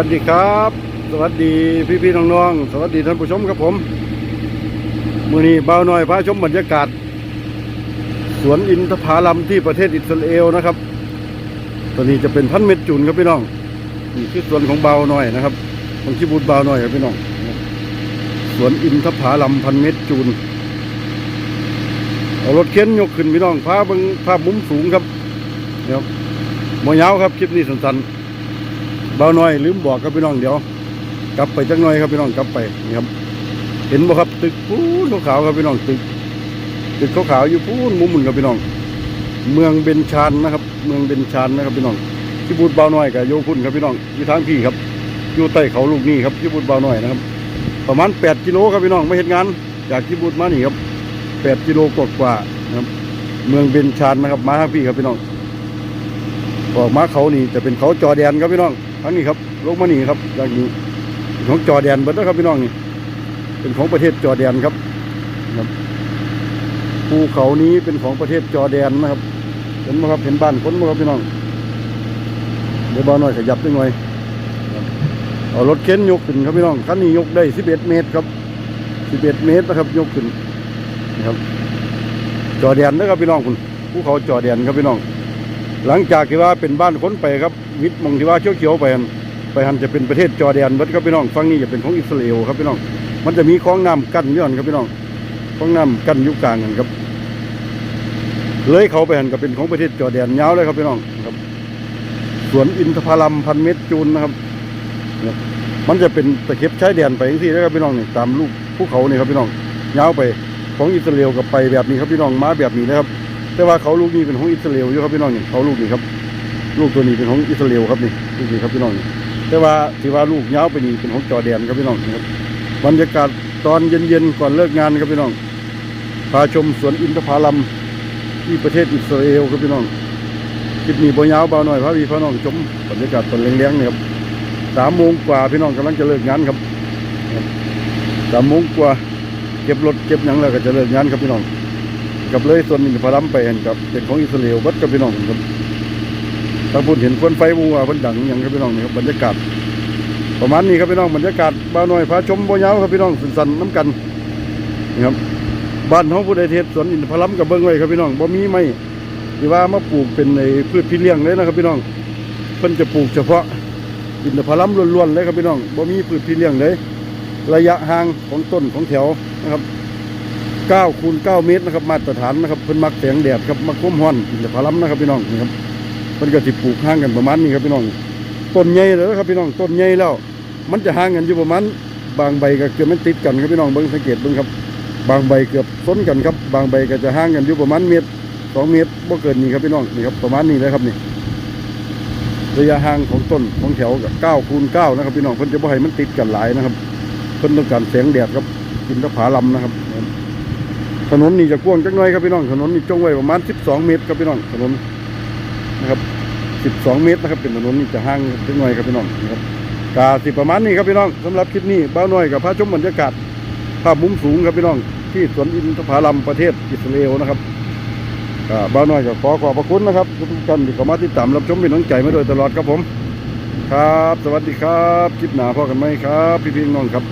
ัสดีครับ สวัสดีพี่พี่ๆน้องๆ สวัสดีท่านผู้ชมครับผมมือนี้เบาหน่อยพาชมบรรยากาศ สวนอินทผลัมที่ประเทศอิสราเอลนะครับตัวนี้จะเป็นพันเม็ดจูนครับพี่น้องนี่คือสวนของเบาหน่อยนะครับของที่บูดเบาหน่อยครับพี่น้องสวนอินทผลัมพันเม็ดจูนเอารถเข็นยกขึ้นพี่น้องพาเบิ่งภาพมุมสูงครับเดี๋ยวโมยาวครับคลิปนี้สั้นๆ เบาหน่อยลืมบอกครับพี่น้องเดี๋ยว กลับไปจักหน่อยครับพี่น้องกลับไปนี่ครับ เห็นบ่ครับตึกปูนขาวครับพี่น้องตึก ตึกขาวๆอยู่ปูนมุมมุนครับพี่น้อง เมืองเบญชานนะครับ เมืองเบญชานนะครับพี่น้องที่บูดเบาหน่อยกับโยพุ่นครับพี่น้องอยู่ทางพี่ครับ อยู่ใต้เขาลูกนี้ครับที่บูดเบาหน่อยนะครับ ประมาณ8กิโลครับพี่น้องไม่เห็นงานจากที่บูดมานี่ครับ8กิโลกว่าๆนะครับ เมืองเบญชานนะครับ มาทางพี่ครับพี่น้องออกมาเขานี่จะเป็นเขาจอแดนครับพี่น้อง ทั้งนี้ครับลงมานี่ครับอย่างนี้ของจอแดนเบิดนะครับพี่น้องนี่ เป็นของประเทศจอแดนครับครับภูเขานี้เป็นของประเทศจอแดนนะครับ เห็นไหมครับเห็นบ้านคนไหมครับพี่น้องเดี๋ยวบ้านหน่อยขยับนิดหน่อยรับเอารถเข็นยกขึ้นครับพี่น้องคันนี้ยกได้11เมตรครับ11เมตรนะครับ ยกขึ้นนะครับ จอแดนนะครับพี่น้องคุณภูเขาจอแดนครับพี่น้อง หลังจากที่ว่าเป็นบ้านคนไปครับวิทย์มองที่ว่าเขียวๆไปหันไปหันจะเป็นประเทศจอร์แดนเบิดครับพี่น้องฝั่งนี้จะเป็นของอิสราเอลครับพี่น้อง มันจะมีคลองน้ำกั้นย้อนครับพี่น้องคลองน้ำกั้นยู่กลางกันครับเลยเขาไปหันก็เป็นของประเทศจอร์แดนยาวเลยครับพี่น้องครับสวนอินทผลัมพันเม็ดจูนนะครับเนี่ยมันจะเป็นตะเข็บชายแดนไปที่นะครับพี่น้องนี่ตามลูกภูเขานี่ครับพี่น้องยาวไปของอิสราเอลกับไปแบบนี้ครับพี่น้องมาแบบนี้นะครับ แต่ว่าเขาลูกนี้เป็นของอิสราเอลอยู่ครับพี่น้องนี่เขาลูกนี้ครับ ลูกตัวนี้เป็นของอิสราเอลครับนี่ลูกนี้ครับพี่น้องนี่แต่ว่าที่ว่าลูกยาวไปนี่เป็นของจอแดนครับพี่น้องครับบรรยากาศตอนเย็นๆก่อนเลิกงานครับพี่น้องพาชมสวนอินทผลัมที่ประเทศอิสราเอลครับพี่น้องคลิปนี้บ่ยาวเบาหน่อยพาพี่พาน้องชมบรรยากาศตอนเลี้ยงๆเนี่ยครับสามโมงกว่าพี่น้องกำลังจะเลิกงานครับครับสามโมงกว่าเก็บรถเก็บหยังแล้วก็จะเลิกงานครับพี่น้อง กับเลยส่วนอินทผลัมไปเห็นกับเป็นของอิสราเอลวัดกับพี่น้องครับถ้าพูดเห็นควันไฟมัวเพิ่นดังอย่างครับพี่น้องนี่ครับบรรยากาศประมาณนี้ครับพี่น้องบรรยากาศบ้านหน่อยพาชมบ่ยาวครับพี่น้องสันๆน้ำกันนี่ครับบ้านของผู้ใดเทศสวนอินทผลัมกับเบิ้งไว้ครับพี่น้องบ่มีไม้ที่ว่ามาปลูกเป็นในพืชพี่เลี้ยงเลยนะครับพี่น้องเพิ่นจะปลูกเฉพาะอินทผลัมล้วนๆเลยครับพี่น้องบ่มีพืชพี่เลี้ยงเลย ระยะห่างของต้นของแถวนะครับ 9คูณ9เมตรนะครับมาตรฐานนะครับเพิ่นมักแสงแดดครับมักก้มห้อนอินทผลัมนะครับพี่น้องนี่ครับเพิ่นก็สิปลูกห่างกันประมาณนี้ครับพี่น้องต้นใหญ่เลยครับพี่น้องต้นใหญ่แล้ว มันจะห่างกันอยู่ประมาณบางใบก็เกือบมันติดกันครับพี่น้องเบิ้งสังเกตเบิ้งครับ บางใบเกือบซ้นกันครับ บางใบก็จะห่างกันอยู่ประมาณเมตรสองเมตรบ่เกินนี้ครับพี่น้องนี่ครับประมาณนี้เลยครับนี่ระยะห่างของต้นของแถวกับเก้าคูณเก้านะครับพี่น้องเพิ่นจะบ่ให้มันติดกันหลายนะครับเพิ่นต้องการแสงแดดครับกินตะผาลำนะครับ ถนนนี่จะกว้างจักหน่อยครับพี่น้อง ถนนนี่จงไว้ประมาณ 12 เมตรครับพี่น้อง ถนนนะครับ12 เมตรนะครับ เป็นถนนนี่จะห่างจักหน่อยครับพี่น้องนะครับกาสิประมาณนี้ครับพี่น้องสำหรับคลิปนี้บ้าวน้อยกับพระชมบรรยากาศภาพมุมสูงครับพี่น้อง ที่สวนอินทผลัมประเทศอิสราเอลนะครับบ้าวน้อยก็ขอขอบพระคุณนะครับทุกท่านที่เข้ามาติดตามรับชมเป็นน้องใจมาโดยตลอดครับผม ครับ สวัสดีครับคลิปหนาพ่อกันไหมครับ พี่พี่น้องครับ